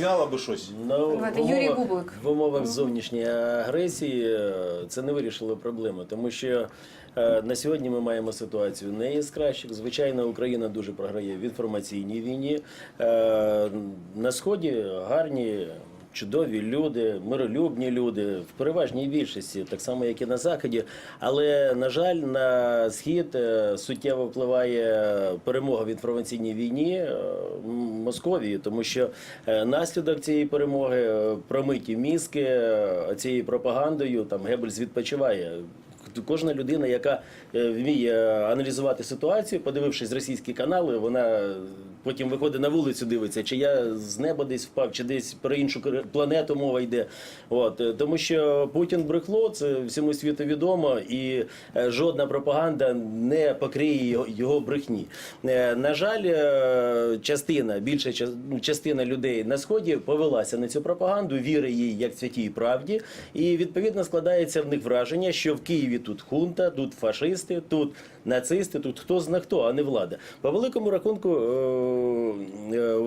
Зняло би щось. Ну, Давайте, в Юрій умовах- Бублик. В умовах зовнішньої агресії е, це не вирішило проблеми, тому що е, на сьогодні ми маємо ситуацію не із кращих. Звичайно, Україна дуже програє в інформаційній війні. Е, На сході гарні. Чудові люди, миролюбні люди в переважній більшості, так само як і на заході. Але на жаль, на схід е, суттєво впливає перемога в інформаційній війні е, Московії, тому що е, наслідок цієї перемоги промиті мізки цією пропагандою. Там Геббельс відпочиває. Кожна людина, яка е, вміє аналізувати ситуацію, подивившись російські канали, вона потім виходить на вулицю, дивиться, чи я з неба десь впав, чи десь про іншу планету мова йде. От е, тому що Путін брехло, це всьому світу відомо, і е, жодна пропаганда не покриє його, брехні. Е, На жаль, е, частина, більша ну, частина людей на сході повелася на цю пропаганду, вірить їй як святій правді, і відповідно складається в них враження, що в Києві тут хунта, тут фашисти, тут нацисти, тут хто зна хто, а не влада. По великому рахунку, е,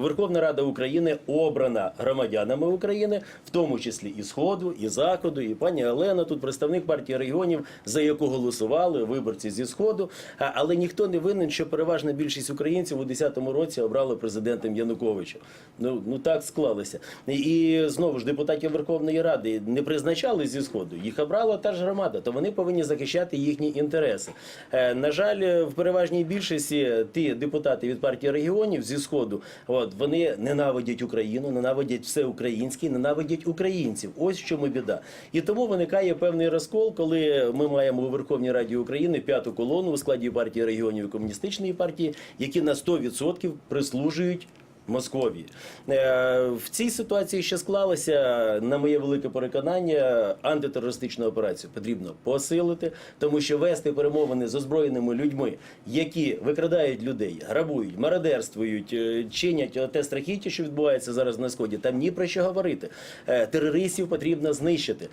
Верховна Рада України обрана громадянами України, в тому числі і Сходу, і Заходу, і пані Олена, тут представник партії регіонів, за яку голосували виборці зі Сходу. Але ніхто не винен, що переважна більшість українців у 10-му році обрали президентом Януковича. Ну, ну так склалося. І, знову ж депутатів Верховної Ради не призначали зі Сходу, їх обрала та ж громада, то вони повинні захищати їхні інтереси. Е, на жаль, в переважній більшості ті депутати від партії регіонів зі Сходу, от, вони ненавидять Україну, ненавидять все українське, ненавидять українців. Ось в чому біда. І тому виникає певний розкол, коли ми маємо у Верховній Раді України п'яту колону у складі партії регіонів і комуністичної партії, які на 100% прислужують. Московії Е, в цій ситуації, що склалося, на моє велике переконання, антитерористичну операцію потрібно посилити, тому що вести перемовини з озброєними людьми, які викрадають людей, грабують, мародерствують, е, чинять те страхіття, що відбувається зараз на сході. Там ні про що говорити. Е, Терористів потрібно знищити.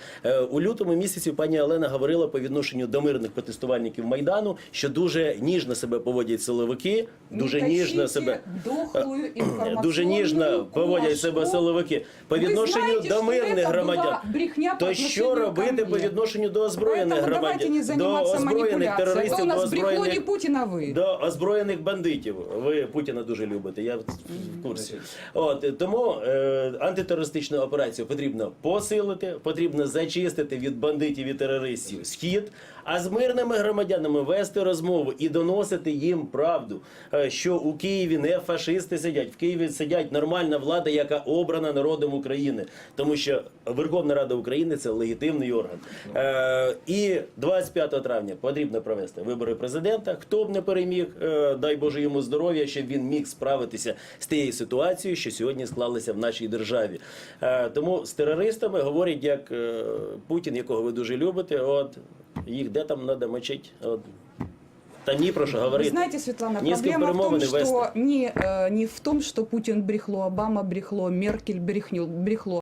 У лютому місяці пані Олена говорила по відношенню до мирних протестувальників майдану, що дуже ніжно себе поводять силовики, дуже ніжно себе. дохлую інформаційну Дуже ніжно поводять себе кашу. силовики по Ви відношенню знаєте, до що мирних це громадян. була брехня по То що отношению робити ко по мне? відношенню до озброєних Поэтому давайте не громадян, до заниматься озброєних манипуляцией. Вы терористів, у до нас брехло не озброєних Путин, а вы. до озброєних бандитів. Ви Путіна дуже любите. Я в в курсі. От е, тому е, антитерористичну операцію потрібно посилити, потрібно зачистити від бандитів і терористів схід, а з мирними громадянами вести розмову і доносити їм правду, е, що у Києві не фашисти сидять. В Києві сидять нормальна влада, яка обрана народом України, тому що Верховна Рада України це легітимний орган. Е, і 25 травня потрібно провести вибори президента. Хто б не переміг, е, дай Боже йому здоров'я, щоб він міг справитися з тією ситуацією, що сьогодні склалася в нашій державі. Тому з терористами говорять, як Путін, якого ви дуже любите, от їх де там надо мочить. Та ні про що Вы говорити. знаете, Светлана, Ні проблема в том, что не, не в том, что Путин брехло, Обама брехло, Меркель брехнил, брехло.